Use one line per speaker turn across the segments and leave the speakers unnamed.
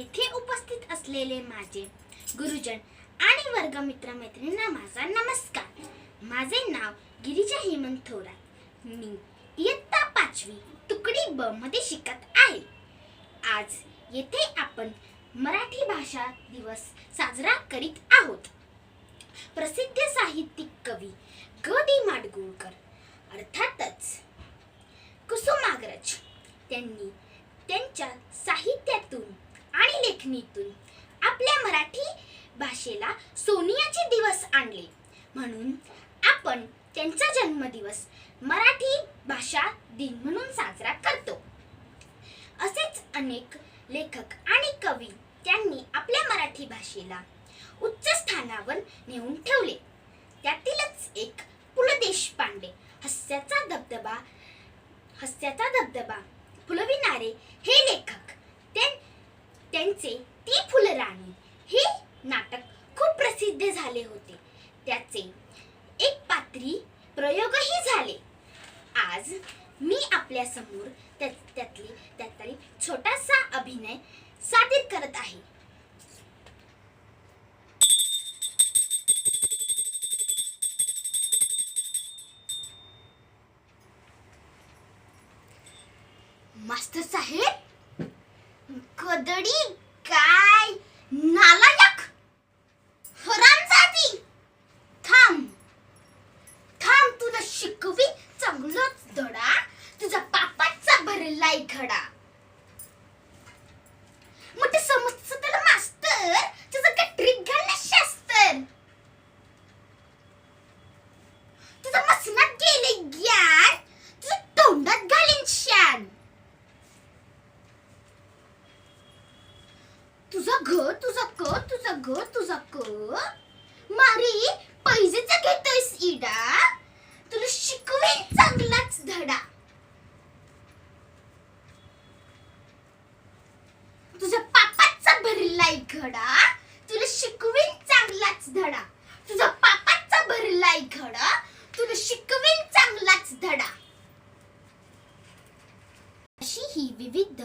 येथे उपस्थित असलेले माझे गुरुजन आणि वर्गमित्र मैत्रिणींना माझा नमस्कार. माझे नाव गिरिजा हेमंत थोरात. मी इयत्ता पाचवी तुकडी ब मध्ये शिकत आहे. आज येथे आपण मराठी भाषा दिवस साजरा करीत आहोत. प्रसिद्ध साहित्यिक कवी ग दी माडगुळकर अर्थातच कुसुमाग्रज. त्यांनी त्यांच्या साहित्यातून आणि लेखणीतून आपल्या मराठी भाषेला सोनियाचे दिवस आणले. म्हणून आपण त्यांचा जन्मदिवस मराठी भाषा दिन म्हणून साजरा करतो. असेच अनेक लेखक आणि कवी त्यांनी आपल्या मराठी भाषेला उच्च स्थानावर नेऊन ठेवले. त्यातीलच एक पु ल देशपांडे हास्याचा धबधबा हास्याचा धबधबा फुलविणारे हे लेखक त्यांचे ती फुलराणी हे नाटक खूप प्रसिद्ध झाले होते. त्याचे एक पात्री प्रयोगही झाले. आज मी आपल्यासमोर त्यातली त्यातली छोटासा अभिनय सादर करत आहे. मास्तर साहेब कदडी काय? नालायक? हरामजादी! थांब. थांब तुला शिकवी चांगलाच धडा. तुझा पापाचा भरलाय घडा. मग तुझा घ तुझा क तुझा घ तुझा क. मारी पैजेचा घेतोयस इडा. तुला शिकवेन चांगलाच धडा. तुझ्या पापाचा भरलाय घडा. तुला शिकवेन चांगलाच धडा. तुझा पापाचा भरलाय घडा. तुला शिकवेन चांगलाच धडा. अशी ही विविध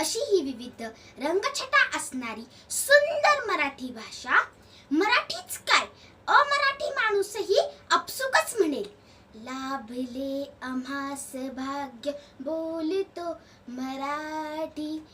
अशी ही विविध रंगछटा असणारी सुंदर मराठी भाषा. मराठीच काय? अमराठी माणूसही अपसुकच म्हणेल. लाभले आम्हास भाग्य बोलतो मराठी.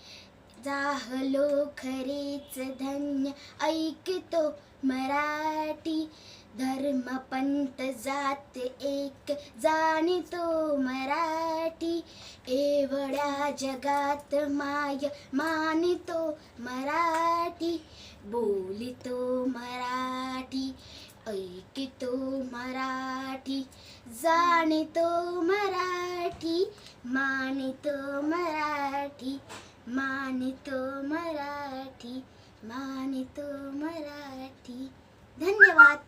जाहलो खरेच धन्य ऐकतो मराठी. धर्मपंत जात एक जाणतो मराठी. एवढ्या जगात माय मानितो मराठी बोलितो मराठी ऐकितो मराठी जाणितो मराठी मानितो मराठी मानितो मराठी मानितो मराठी. धन्यवाद.